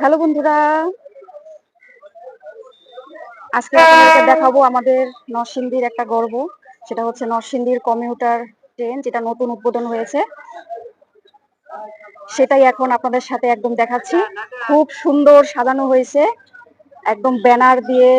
Hello বন্ধুরা। আজকে আপনাদেরকে দেখাবো আমাদের নরসিংদীর একটা গর্ব। সেটা হচ্ছে নরসিংদীর কমিউটার ট্রেন যেটা নতুন উদ্বোধন হয়েছে। সেটাই এখন আপনাদের সাথে একদম দেখাচ্ছি। খুব সুন্দর সাজানো হয়েছে। একদম ব্যানার দিয়ে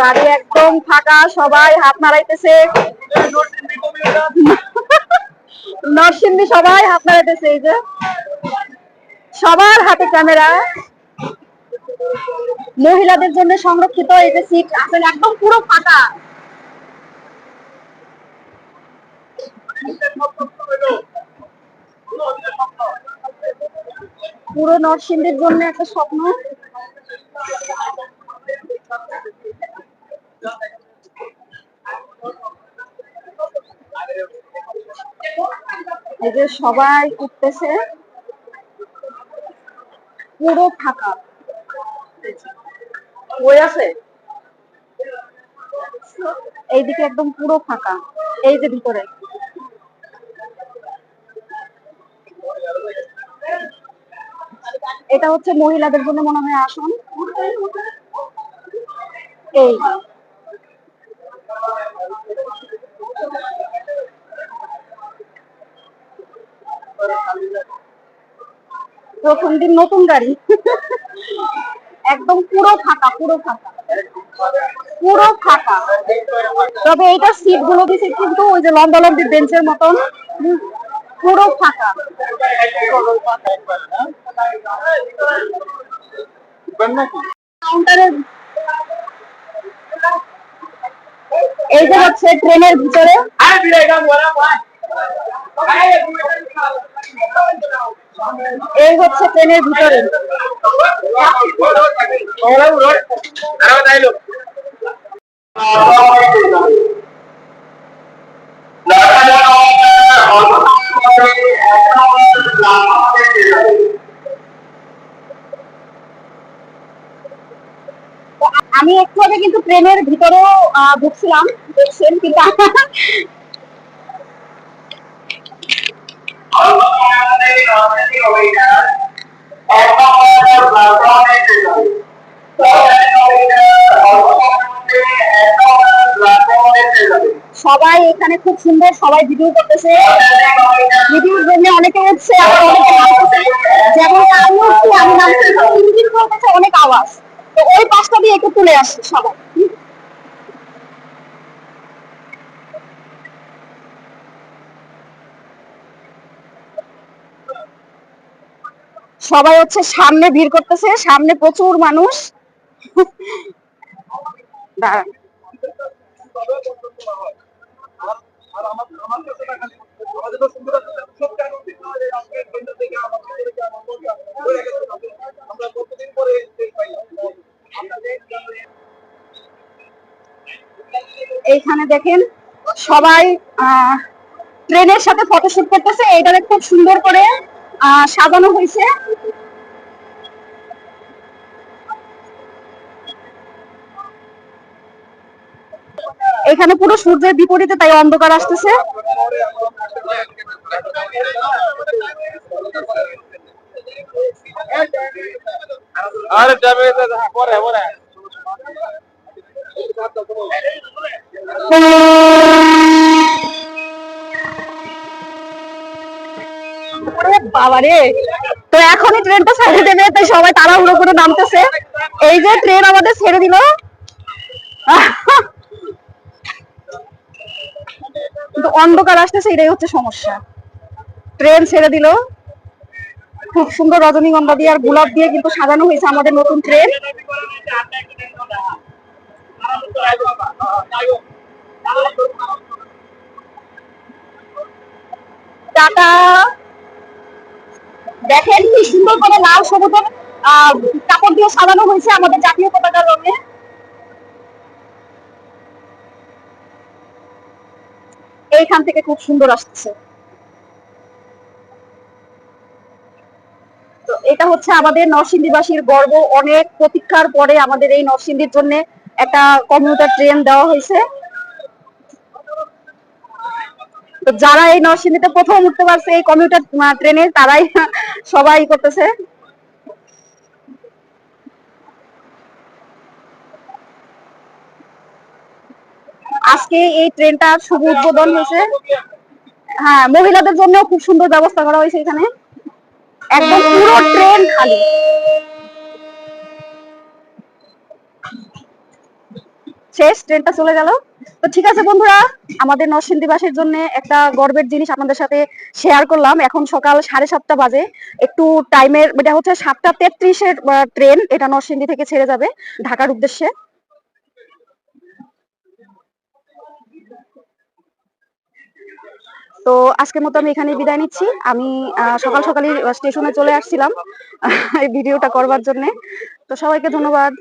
গাড়ি একদম ফাঁকা, সবাই হাত নাড়াইতেছে। নরসিংদী সবাই হাত নাড়াইতেছে, এই যে। সবার হাতে ক্যামেরা। মহিলাদের জন্য সংরক্ষিত এই যে সিট, আসলে একদম পুরো ফাঁকা। পুরো নরসিংদীর জন্য একটা স্বপ্ন। এই যে সবাই উঠতেছে পুরো ফাঁকা। ওই আছে? এইদিকে একদম পুরো ফাঁকা এই যে ভিতরে। এটা হচ্ছে মহিলাদের জন্য মনে হয় আসন। এই। প্রথম দিন নতুন গাড়ি। একদম পুরো ফাঁকা পুরো ফাঁকা। পুরো ফাঁকা। তবে এইটার সিটগুলো দিছে কিন্তু ওই যে লম্বা লম্বি বেঞ্চের মতন। পুরো ফাঁকা। এই যে হচ্ছে ট্রেনের ভিতরে। এই হচ্ছে ট্রেনের ভিতরে। আমি একটু আগে কিন্তু ট্রেনের ভিতরেও ঢুকছিলাম দেখছেন কিন্তু সবাই এখানে খুব সুন্দর সবাই ভিডিও করতেছে। ভিডিওর জন্য অনেকে উঠছে আবার অনেকে যেমন আমি আমি অনেক আওয়াজ। তো ওই পাশটা দিয়ে একটু তুলে আসছে সবাই। সবাই হচ্ছে সামনে ভিড় করতেছে সামনে প্রচুর মানুষ। এইখানে দেখেন সবাই আহ, ট্রেনের সাথে ফটোশুট করতেছে এইটারে খুব সুন্দর করে সাজানো হয়েছে। এখানে পুরো সূর্যের বিপরীতে তাই অন্ধকার আসতেছে। আরে বাবারে। তো এখনই ট্রেনটা ছেড়ে দেবে সবাই তাড়াহুড়ো করে নামতেছে। এই যে ট্রেন আমাদের ছেড়ে দিল। অন্ধকার আসতেছে, এটাই হচ্ছে সমস্যা। ট্রেন ছেড়ে দিল। খুব সুন্দর রজনীগন্ধা দিয়ে আর গোলাপ দিয়ে কিন্তু সাজানো হয়েছে আমাদের নতুন ট্রেন। টাটা। দেখেন কি সুন্দর করে লাল সবুজের কাপড় দিয়ে সাজানো হয়েছে আমাদের জাতীয় পতাকার রঙে। এইখান থেকে খুব সুন্দর আসছে। তো এটা হচ্ছে আমাদের নরসিংদীবাসীর গর্ব। অনেক প্রতীক্ষার পরে আমাদের এই নরসিংদীর জন্য একটা কমিউটার ট্রেন দেওয়া হয়েছে। তো যারা এই নরসিংদীতে প্রথম উঠতে পারছে এই কমিউটার ট্রেনে তারাই সবাই করতেছে। আজকে এই ট্রেনটার শুভ উদ্বোধন হয়েছে। হ্যাঁ মহিলাদের জন্য খুব সুন্দর ব্যবস্থা করা হয়েছে এখানে। একদম পুরো ট্রেন খালি। শেষ ট্রেনটা চলে গেল। তো ঠিক আছে বন্ধুরা, আমাদের নরসিংদীবাসীর জন্য একটা গর্বের জিনিস আপনাদের সাথে শেয়ার করলাম। এখন সকাল সাড়ে সাতটা বাজে। একটু টাইমের এটা হচ্ছে সাতটা তেত্রিশের ট্রেন এটা নরসিংদী থেকে ছেড়ে যাবে ঢাকার উদ্দেশ্যে। তো আজকের মতো আমি এখানে বিদায় নিচ্ছি। আমি সকাল সকালই স্টেশনে চলে আসছিলাম, এই ভিডিওটা করবার জন্য। তো সবাইকে ধন্যবাদ।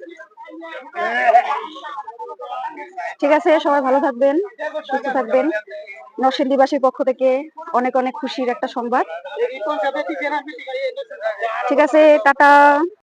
ঠিক আছে, সবাই ভালো থাকবেন, সুস্থ থাকবেন। নরসিংদীবাসীর পক্ষ থেকে অনেক অনেক খুশির একটা সংবাদ। ঠিক আছে, টাটা।